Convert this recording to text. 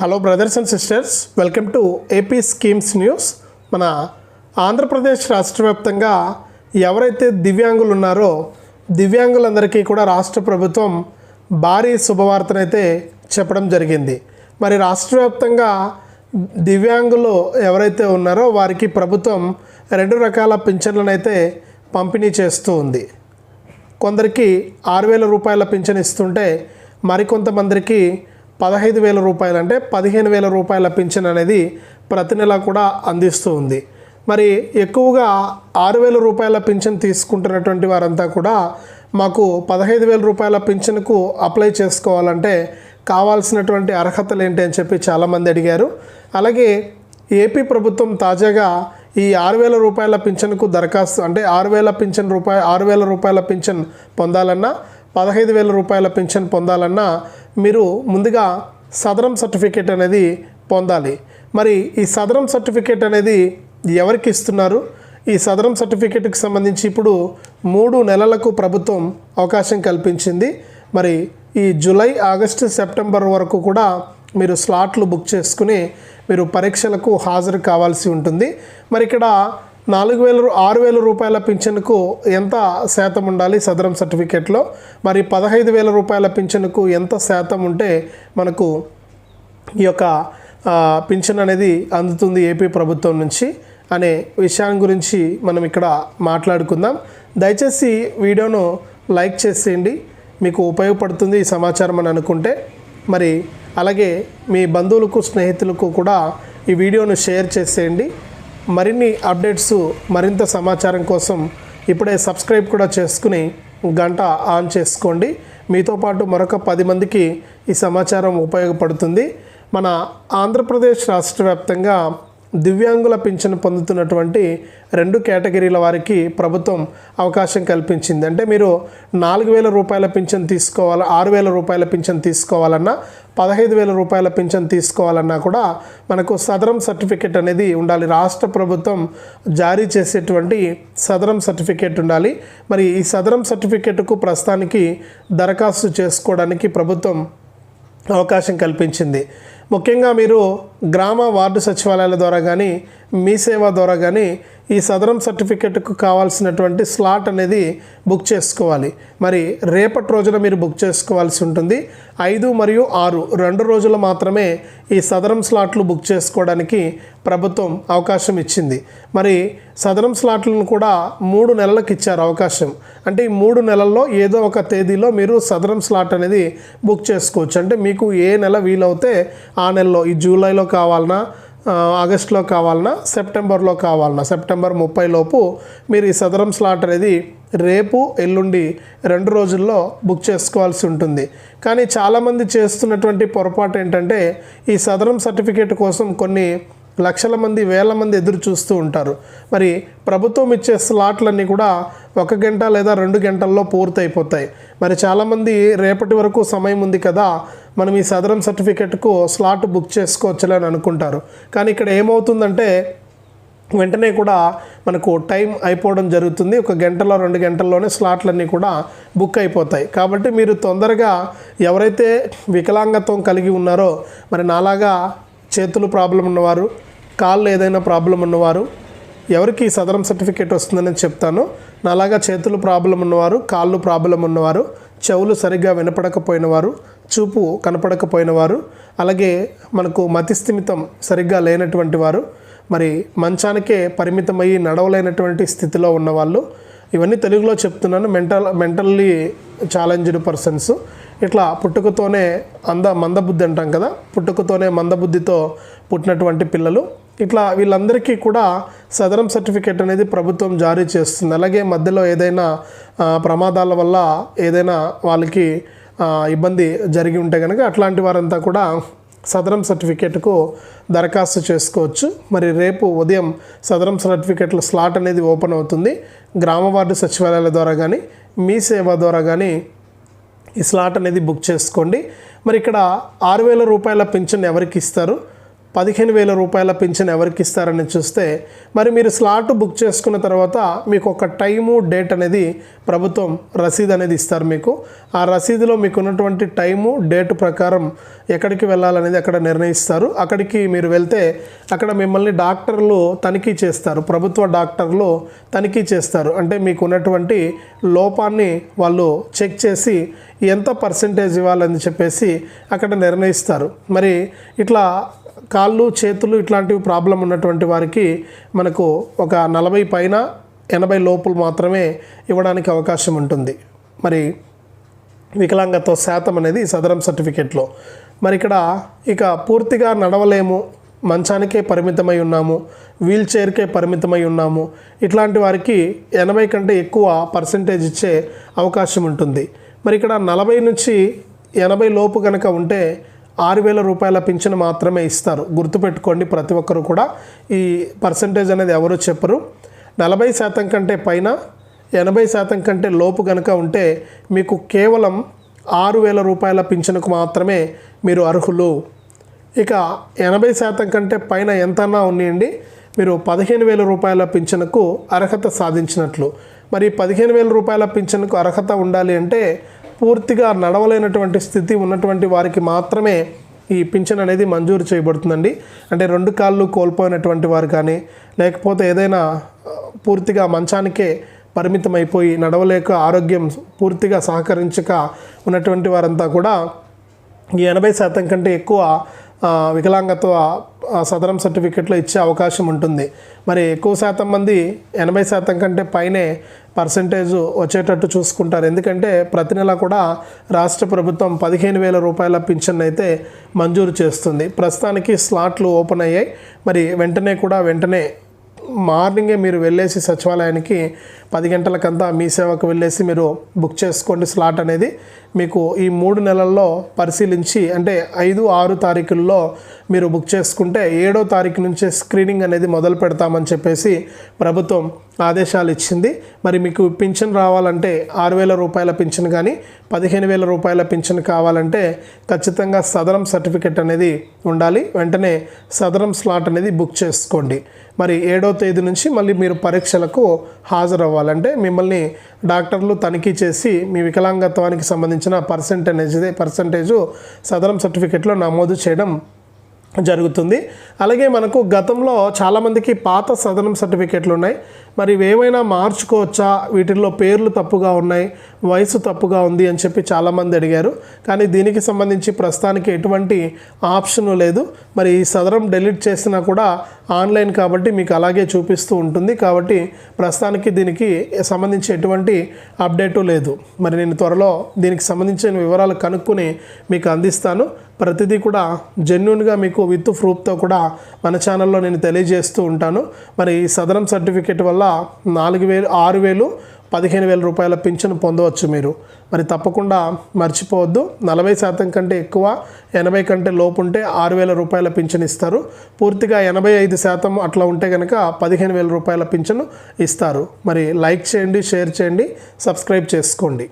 Hello brothers and sisters welcome to AP schemes news మన ఆంధ్రప్రదేశ్ రాష్ట్ర వ్యాప్తంగా ఎవరైతే దివ్యాంగులు ఉన్నారో దివ్యాంగులందరికీ కూడా రాష్ట్ర ప్రభుత్వం భారీ శుభవార్తనైతే చెప్పడం జరిగింది. మరి రాష్ట్ర వ్యాప్తంగా దివ్యాంగులు ఎవరైతే ఉన్నారో వారికి ప్రభుత్వం రెండు రకాల పింఛన్లను అయితే పంపిణీ చేస్తూ ఉంది. కొందరికి ఆరు వేల రూపాయల పింఛన్ ఇస్తుంటే మరికొంతమందికి పదహైదు వేల రూపాయలు అంటే పదిహేను వేల రూపాయల పింఛన్ అనేది ప్రతి నెల కూడా అందిస్తూ ఉంది. మరి ఎక్కువగా ఆరు వేల రూపాయల పింఛన్ తీసుకుంటున్నటువంటి వారంతా కూడా మాకు పదహైదు వేల రూపాయల పింఛన్కు అప్లై చేసుకోవాలంటే కావాల్సినటువంటి అర్హతలు ఏంటి అని చెప్పి చాలామంది అడిగారు. అలాగే ఏపీ ప్రభుత్వం తాజాగా ఈ ఆరు వేల రూపాయల పింఛన్కు దరఖాస్తు అంటే ఆరు వేల పింఛన్ రూపాయ ఆరు వేల రూపాయల పింఛన్ పొందాలన్నా పదహైదు వేల రూపాయల పింఛన్ పొందాలన్నా మీరు ముందుగా సదరం సర్టిఫికేట్ అనేది పొందాలి. మరి ఈ సదరం సర్టిఫికేట్ అనేది ఎవరికి ఇస్తున్నారు? ఈ సదరం సర్టిఫికేట్కి సంబంధించి ఇప్పుడు మూడు నెలలకు ప్రభుత్వం అవకాశం కల్పించింది. మరి ఈ జూలై ఆగస్టు సెప్టెంబర్ వరకు కూడా మీరు స్లాట్లు బుక్ చేసుకుని మీరు పరీక్షలకు హాజరు కావాల్సి ఉంటుంది. మరి ఇక్కడ నాలుగు వేల ఆరు వేల రూపాయల పింఛన్కు ఎంత శాతం ఉండాలి సదరం సర్టిఫికేట్లో? మరి పదహైదు వేల రూపాయల పింఛన్కు ఎంత శాతం ఉంటే మనకు ఈ యొక్క పింఛన్ అనేది అందుతుంది ఏపీ ప్రభుత్వం నుంచి అనే విషయాన్ని గురించి మనం ఇక్కడ మాట్లాడుకుందాం. దయచేసి వీడియోను లైక్ చేసేయండి. మీకు ఉపయోగపడుతుంది ఈ సమాచారం అని అనుకుంటే. మరి అలాగే మీ బంధువులకు స్నేహితులకు కూడా ఈ వీడియోను షేర్ చేసేయండి. మరిన్ని అప్డేట్స్ మరింత సమాచారం కోసం ఇప్పుడే సబ్స్క్రైబ్ కూడా చేసుకుని గంట ఆన్ చేసుకోండి. మీతో పాటు మరొక పది మందికి ఈ సమాచారం ఉపయోగపడుతుంది. మన ఆంధ్రప్రదేశ్ రాష్ట్ర వ్యాప్తంగా దివ్యాంగుల పింఛను పొందుతున్నటువంటి రెండు కేటగిరీల వారికి ప్రభుత్వం అవకాశం కల్పించింది. అంటే మీరు నాలుగు వేల రూపాయల పింఛన్ తీసుకోవాలి ఆరు వేల రూపాయల పింఛన్ తీసుకోవాలన్నా పదహైదు వేల రూపాయల పింఛన్ తీసుకోవాలన్నా కూడా మనకు సదరం సర్టిఫికేట్ అనేది ఉండాలి. రాష్ట్ర ప్రభుత్వం జారీ చేసేటువంటి సదరం సర్టిఫికేట్ ఉండాలి. మరి ఈ సదరం సర్టిఫికేట్కు ప్రస్తుతానికి దరఖాస్తు చేసుకోవడానికి ప్రభుత్వం అవకాశం కల్పించింది. ముఖ్యంగా మీరు గ్రామ వార్డు సచివాలయాల ద్వారా కానీ మీ సేవ ద్వారా కానీ ఈ సదరం సర్టిఫికెట్కు కావాల్సినటువంటి స్లాట్ అనేది బుక్ చేసుకోవాలి. మరి రేపటి రోజున మీరు బుక్ చేసుకోవాల్సి ఉంటుంది. ఐదు మరియు ఆరు రెండు రోజులు మాత్రమే ఈ సదరం స్లాట్లు బుక్ చేసుకోవడానికి ప్రభుత్వం అవకాశం ఇచ్చింది. మరి సదరం స్లాట్లను కూడా మూడు నెలలకు ఇచ్చారు అవకాశం. అంటే ఈ మూడు నెలల్లో ఏదో ఒక తేదీలో మీరు సదరం స్లాట్ అనేది బుక్ చేసుకోవచ్చు. అంటే మీకు ఏ నెల వీలవుతే ఆ నెలలో ఈ జూలైలో కావాలన్నా ఆగస్టులో కావాలన్నా సెప్టెంబర్లో కావాలన్నా సెప్టెంబర్ ముప్పై లోపు మీరు ఈ సదరం స్లాట్ అనేది రేపు ఎల్లుండి రెండు రోజుల్లో బుక్ చేసుకోవాల్సి ఉంటుంది. కానీ చాలామంది చేస్తున్నటువంటి పొరపాటు ఏంటంటే ఈ సదరం సర్టిఫికేట్ కోసం కొన్ని లక్షల మంది వేల మంది ఎదురు చూస్తూ ఉంటారు. మరి ప్రభుత్వం ఇచ్చే స్లాట్లన్నీ కూడా ఒక గంట లేదా రెండు గంటల్లో పూర్తయిపోతాయి. మరి చాలామంది రేపటి వరకు సమయం ఉంది కదా మనం ఈ సదరం సర్టిఫికెట్కు స్లాట్ బుక్ చేసుకోవచ్చులే అని అనుకుంటారు. కానీ ఇక్కడ ఏమవుతుందంటే వెంటనే కూడా మనకు టైం అయిపోవడం జరుగుతుంది. ఒక గంటలో రెండు గంటల్లోనే స్లాట్లన్నీ కూడా బుక్ అయిపోతాయి. కాబట్టి మీరు తొందరగా ఎవరైతే వికలాంగత్వం కలిగి ఉన్నారో మరి నాలాగా చేతులు ప్రాబ్లం ఉన్నవారు కాళ్ళు ఏదైనా ప్రాబ్లం ఉన్నవారు ఎవరికి సదరం సర్టిఫికేట్ వస్తుందని చెప్తాను. నాలాగా చేతులు ప్రాబ్లం ఉన్నవారు కాళ్ళు ప్రాబ్లం ఉన్నవారు చెవులు సరిగ్గా వినపడకపోయినవారు చూపు కనపడకపోయినవారు అలాగే మనకు మతిస్థిమితం సరిగ్గా లేనటువంటి వారు మరి మంచానికే పరిమితమయ్యి నడవలేనటువంటి స్థితిలో ఉన్నవాళ్ళు ఇవన్నీ తెలుగులో చెప్తున్నాను. Mental mentally challenged persons. ఇట్లా పుట్టుకతోనే అంద మందబుద్ధి అంటాం కదా పుట్టుకతోనే మందబుద్ధితో పుట్టినటువంటి పిల్లలు. ఇట్లా వీళ్ళందరికీ కూడా సదరం సర్టిఫికేట్ అనేది ప్రభుత్వం జారీ చేస్తుంది. అలాగే మధ్యలో ఏదైనా ప్రమాదాల వల్ల ఏదైనా వాళ్ళకి ఇబ్బంది జరిగి ఉంటే కనుక అట్లాంటి వారంతా కూడా సదరం సర్టిఫికేట్కు దరఖాస్తు చేసుకోవచ్చు. మరి రేపు ఉదయం సదరం సర్టిఫికేట్ల స్లాట్ అనేది ఓపెన్ అవుతుంది. గ్రామ వార్డు సచివాలయాల ద్వారా కానీ మీ సేవ ద్వారా కానీ ఈ స్లాట్ అనేది బుక్ చేసుకోండి. మరి ఇక్కడ ఆరు వేల రూపాయల పింఛన్ ఎవరికి ఇస్తారు? పదిహేను వేల రూపాయల పింఛన్ ఎవరికి ఇస్తారని చూస్తే మరి మీరు స్లాట్ బుక్ చేసుకున్న తర్వాత మీకు ఒక టైము డేట్ అనేది ప్రభుత్వం రసీదు అనేది ఇస్తారు మీకు. ఆ రసీదులో మీకు ఉన్నటువంటి టైము డేట్ ప్రకారం ఎక్కడికి వెళ్ళాలనేది అక్కడ నిర్ణయిస్తారు. అక్కడికి మీరు వెళ్తే అక్కడ మిమ్మల్ని డాక్టర్లు తనిఖీ చేస్తారు. ప్రభుత్వ డాక్టర్లు తనిఖీ చేస్తారు. అంటే మీకు ఉన్నటువంటి లోపాన్ని వాళ్ళు చెక్ చేసి ఎంత పర్సంటేజ్ ఇవ్వాలని చెప్పేసి అక్కడ నిర్ణయిస్తారు. మరి ఇట్లా కాళ్ళు చేతులు ఇట్లాంటివి ప్రాబ్లం ఉన్నటువంటి వారికి మనకు ఒక నలభై పైన ఎనభై లోపులు మాత్రమే ఇవ్వడానికి అవకాశం ఉంటుంది. మరి వికలాంగత్వ శాతం అనేది సదరం సర్టిఫికేట్లో. మరి ఇక్కడ ఇక పూర్తిగా నడవలేము మంచానికే పరిమితమై ఉన్నాము వీల్ చైర్కే పరిమితమై ఉన్నాము ఇట్లాంటి వారికి ఎనభై కంటే ఎక్కువ పర్సంటేజ్ ఇచ్చే అవకాశం ఉంటుంది. మరి ఇక్కడ నలభై నుంచి ఎనభై లోపు కనుక ఉంటే ఆరు వేల రూపాయల పింఛను మాత్రమే ఇస్తారు. గుర్తుపెట్టుకోండి ప్రతి ఒక్కరు కూడా ఈ పర్సంటేజ్ అనేది ఎవరు చెప్పరు. నలభై శాతం కంటే పైన ఎనభై శాతం కంటే లోపు కనుక ఉంటే మీకు కేవలం ఆరు వేల రూపాయల పింఛనుకు మాత్రమే మీరు అర్హులు. ఇక ఎనభై శాతం కంటే పైన ఎంతన్నా ఉన్నాయండి మీరు పదిహేను వేల రూపాయల పింఛనుకు అర్హత సాధించినట్లు. మరి పదిహేను వేల రూపాయల పింఛనుకు అర్హత ఉండాలి అంటే పూర్తిగా నడవలేనటువంటి స్థితి ఉన్నటువంటి వారికి మాత్రమే ఈ పింఛన్ అనేది మంజూరు చేయబడుతుందండి. అంటే రెండు కాళ్ళు కోల్పోయినటువంటి వారు కానీ లేకపోతే ఏదైనా పూర్తిగా మంచానికే పరిమితం అయిపోయి నడవలేక ఆరోగ్యం పూర్తిగా సహకరించక ఉన్నటువంటి వారంతా కూడా ఈ ఎనభై శాతం కంటే ఎక్కువ వికలాంగత్వ సదరం సర్టిఫికెట్లో ఇచ్చే అవకాశం ఉంటుంది. మరి ఎక్కువ శాతం మంది ఎనభై శాతం కంటే పైనే పర్సంటేజ్ వచ్చేటట్టు చూసుకుంటారు. ఎందుకంటే ప్రతి నెల కూడా రాష్ట్ర ప్రభుత్వం పదిహేను వేల రూపాయల పింఛన్ అయితే మంజూరు చేస్తుంది. ప్రస్తుతానికి స్లాట్లు ఓపెన్ అయ్యాయి. మరి వెంటనే కూడా వెంటనే మార్నింగే మీరు వెళ్ళేసి సచివాలయానికి పది గంటలకంతా మీ సేవకు వెళ్ళేసి మీరు బుక్ చేసుకోండి స్లాట్ అనేది. మీకు ఈ మూడు నెలల్లో పరిశీలించి అంటే ఐదు ఆరు తారీఖుల్లో మీరు బుక్ చేసుకుంటే ఏడో తారీఖు నుంచే స్క్రీనింగ్ అనేది మొదలు పెడతామని చెప్పేసి ప్రభుత్వం ఆదేశాలు ఇచ్చింది. మరి మీకు పింఛన్ రావాలంటే ఆరు వేల రూపాయల పింఛన్ కానీ పదిహేను వేల రూపాయల పింఛన్ కావాలంటే ఖచ్చితంగా సదరం సర్టిఫికెట్ అనేది ఉండాలి. వెంటనే సదరం స్లాట్ అనేది బుక్ చేసుకోండి. మరి ఏడో తేదీ నుంచి మళ్ళీ మీరు పరీక్షలకు హాజరవ్వాలంటే మిమ్మల్ని డాక్టర్లు తనిఖీ చేసి మీ వికలాంగత్వానికి సంబంధించిన పర్సంటేజ్ పర్సంటేజు సదరం సర్టిఫికెట్లో నమోదు చేయడం జరుగుతుంది. అలాగే మనకు గతంలో చాలామందికి పాత సదనం సర్టిఫికెట్లు ఉన్నాయి. మరి ఏవైనా మార్చుకోవచ్చా? వీటిల్లో పేర్లు తప్పుగా ఉన్నాయి. వయసు తప్పుగా ఉంది అని చెప్పి చాలామంది అడిగారు. కానీ దీనికి సంబంధించి ప్రస్తుతానికి ఎటువంటి ఆప్షన్ లేదు. మరి ఈ సదరం డెలీట్ చేసినా కూడా ఆన్లైన్ కాబట్టి మీకు అలాగే చూపిస్తూ ఉంటుంది. కాబట్టి ప్రస్తుతానికి దీనికి సంబంధించి ఎటువంటి అప్డేటు లేదు. మరి నేను త్వరలో దీనికి సంబంధించిన వివరాలు కనుక్కొని మీకు అందిస్తాను. ప్రతిదీ కూడా జెన్యున్గా మీకు విత్ ప్రూఫ్తో కూడా మన ఛానల్లో నేను తెలియజేస్తూ ఉంటాను. మరి ఈ సదరం సర్టిఫికేట్ వల్ల నాలుగు వేలు ఆరు వేలు పదిహేను వేల రూపాయల పింఛను పొందవచ్చు మీరు. మరి తప్పకుండా మర్చిపోవద్దు. నలభై శాతం కంటే ఎక్కువ ఎనభై కంటే లోపు ఉంటే ఆరు వేల రూపాయల పింఛను ఇస్తారు. పూర్తిగా ఎనభై ఐదు శాతం అట్లా ఉంటే కనుక పదిహేను వేల రూపాయల పింఛను ఇస్తారు. మరి లైక్ చేయండి షేర్ చేయండి సబ్స్క్రైబ్ చేసుకోండి.